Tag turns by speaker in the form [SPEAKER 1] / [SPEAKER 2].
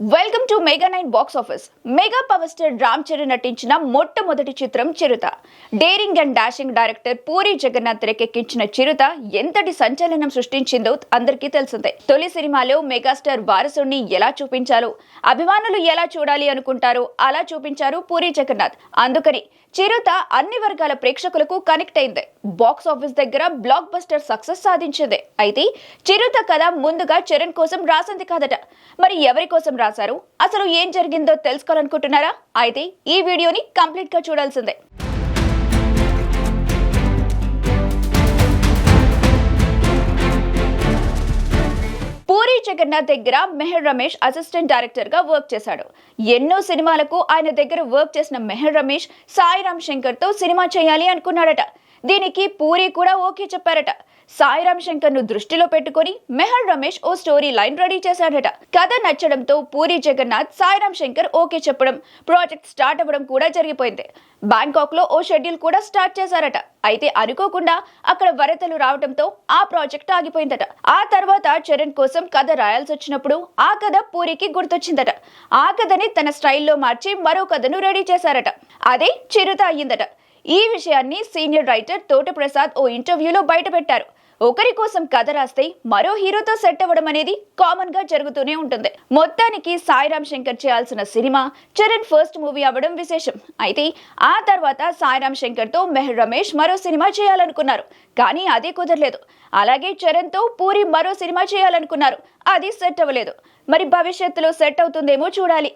[SPEAKER 1] Welcome to mega nine box office mega power star Ram Charan నటించిన మొట్టమొదటి చిత్రం Chirutha. Daring and dashing director Puri Jagannath తెరకెక్కించిన చిరుత ఎంతటి సంచలనం సృష్టించిందో అందరికీ తెలిసిందే. తొలి సినిమాలో మెగాస్టార్ వారసుని ఎలా చూపించాలో అభిమానులు ఎలా చూడాలి అనుకుంటారో అలా చూపించారు పూరి జగన్నాథ్ అందుకని చిరుత అన్ని వర్గాల ప్రేక్షకులకు కనెక్ట్ అయింది. బాక్స్ ఆఫీస్ దగ్గర బ్లాక్ బస్టర్ సక్సెస్ సాధించింది. అయితే చిరుత కథ ముందుగా చరణ్ కోసం రాసింది కాదట. మరి ఎవరి కోసం రాశారు. అసలు ఏం జరిగిందో తెలుసుకోవాలనుకుంటున్నారా? అయితే ఈ వీడియోని కంప్లీట్గా చూడాల్సిందే. పూరి జగన్నాథ్ దగ్గర మెహర్ రమేష్ అసిస్టెంట్ డైరెక్టర్గా వర్క్ చేశాడు. ఎన్నో సినిమాలకు ఆయన దగ్గర వర్క్ చేసిన మెహర్ రమేష్ సాయిరామ్ శంకర్తో సినిమా చేయాలి అనుకున్నాడట. దీనికి పూరి కూడా ఓకే చెప్పారట. సాయిరామ్ శంకర్ను దృష్టిలో పెట్టుకొని మెహర్ రమేష్ ఓ స్టోరీ లైన్ రెడీ చేశాడట. కథ నచ్చడంతో పూరి జగన్నాథ్ సాయిరామ్ శంకర్ ఓకే చెప్పడం ప్రాజెక్ట్ స్టార్ట్ అవ్వడం కూడా జరిగిపోయింది. బ్యాంకాక్లో ఓ షెడ్యూల్ కూడా స్టార్ట్ చేశారట. అయితే అనుకోకుండా అక్కడ వరదలు రావడంతో ఆ ప్రాజెక్ట్ ఆగిపోయిందట. ఆ తర్వాత చరణ్ కోసం కథ రాయాల్సి వచ్చినప్పుడు ఆ కథ పూరికి గుర్తొచ్చిందట. ఆ కథని తన స్టైల్లో మార్చి మరో కథను రెడీ చేశారట. అదే చిరుత అయ్యిందట. ఈ విషయాన్ని సీనియర్ రైటర్ తోట ప్రసాద్ ఓ ఇంటర్వ్యూలో బయటపెట్టారు. ఒకరి కోసం కథ రాస్తే మరో హీరోతో సెట్ అవ్వడం అనేది కామన్గా జరుగుతూనే ఉంటుంది. మొత్తానికి సాయిరామ్ శంకర్ చేయాల్సిన సినిమా చరణ్ ఫస్ట్ మూవీ అవ్వడం విశేషం. అయితే ఆ తర్వాత సాయిరామ్ శంకర్తో మెహర్ రమేష్ మరో సినిమా చేయాలనుకున్నారు. కానీ అది కుదరలేదు. అలాగే చరణ్తో పూరి మరో సినిమా చేయాలనుకున్నారు. అది సెట్ అవ్వలేదు. మరి భవిష్యత్తులో సెట్ అవుతుందేమో చూడాలి.